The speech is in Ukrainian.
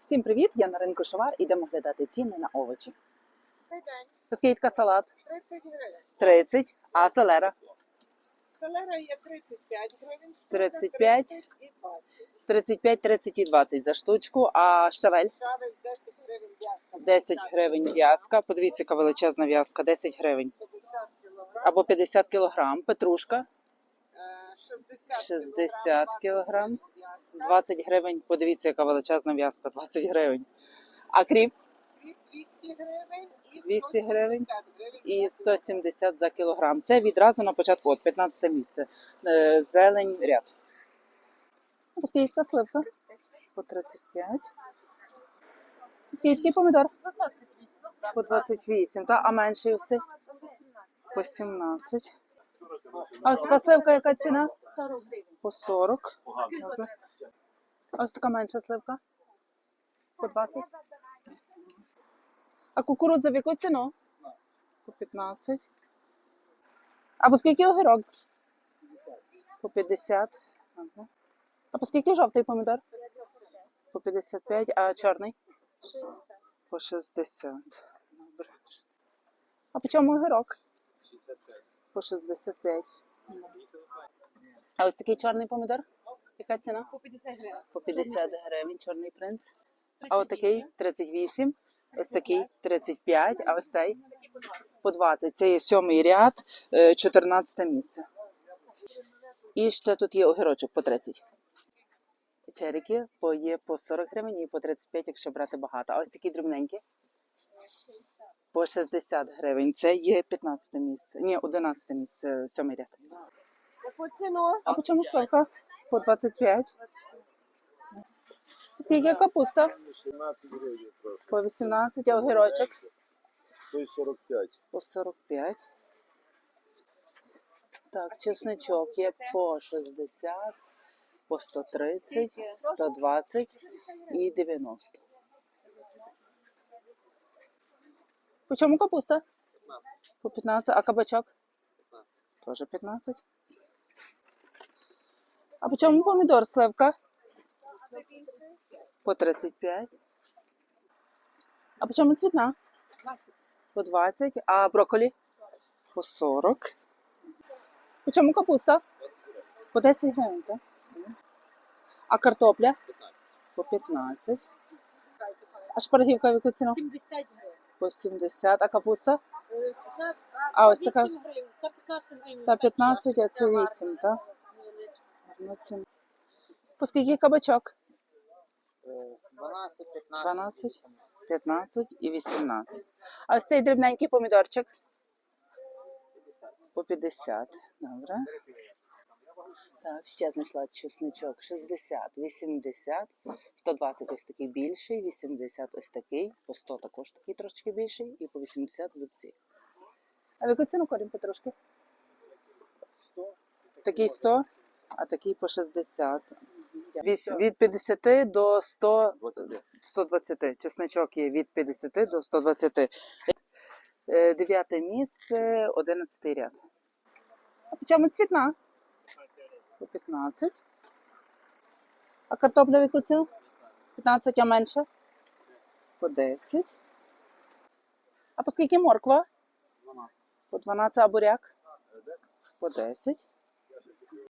Всім привіт! Я на ринку Шовар. Ідемо глядати ціни на овочі. Оскільки салат 30 гривень. 30, а селера Селера є 35 гривень. штука, 35. 30 і 20. 35, 30 і 20 за штучку, а щавель Шавель 10 гривень в'язка. 10 гривень в'язка. Подивіться, яка величезна в'язка, 10 гривень. 50 кілограм. Або 50 кілограм. Петрушка Е, 60, 60 кілограм. В'язка. 20 гривень. Подивіться, яка величезна в'язка, 20 гривень. А кріп Кріп 200 гривень і 200 гривень і за 170 за кілограм. Це відразу на початку, от 15 місце. Е, Зелень ряд. Скільки сливка? По 35. Скільки помідор? За 28. По 28, та? а менший ось цей? По 17. А ось така сливка, яка ціна? По 40. Добре. Ось така менша сливка? По 20. А кукурудза в яку ціну? По 15. А по скільки огірок? По 50. Ага. А по скільки жовтий помідор? По 55, а чорний? 60. По 60. Добре. А по чому огірок? По 65. А ось такий чорний помідор? Яка ціна? По 50 гривень. По 50 гривень чорний принц. А от такий 38, ось такий 35, а ось цей по 20. Це є сьомий ряд, е, 14 місце. І ще тут є огірочок по 30. Черіки по є по 40 гривень і по 35, якщо брати багато. А ось такі дрібненькі по 60 гривень. Це є 15 місце. Ні, 11 місце, сьомий ряд. Яку ціну? А по чому сливка? По 25. Скільки капуста? 17 гривень. По 18, а огірочок? Той 45. По 45. Так, чесничок є по 60, по 130, 120 і 90. По чому капуста? По 15. А кабачок? Теж 15. А по чому помідор сливка? По 35. А по чому цвітна? По 20. А брокколі? По 40. По чому капуста? По 10 гривень, так? А картопля? По 15. А шпаргівка в яку ціну? 70 гривень. По 70. А капуста? 15, А ось така? 8 гривень. Та 15. Та 15, а це 8, так? Гарна ціна. По скільки кабачок? 12, 15. 12, 15 і 18. А ось цей дрібненький помідорчик? По 50. Добре. Так, ще знайшла чесничок 60, 80, 120 ось такий більший, 80 ось такий, по 100 також такий трошки більший і по 80 зубці. А в яку ціну корінь потрошки? Такий 100, а такий по 60. Від, від 50 до 100, 120. Чесничок є від 50 до 120. Е, Дев'яте місце, 11 ряд. А по чому цвітна? По 15. А картопля в яку 15, а менше? По 10. А по скільки морква? 12. По 12, а буряк? По 10.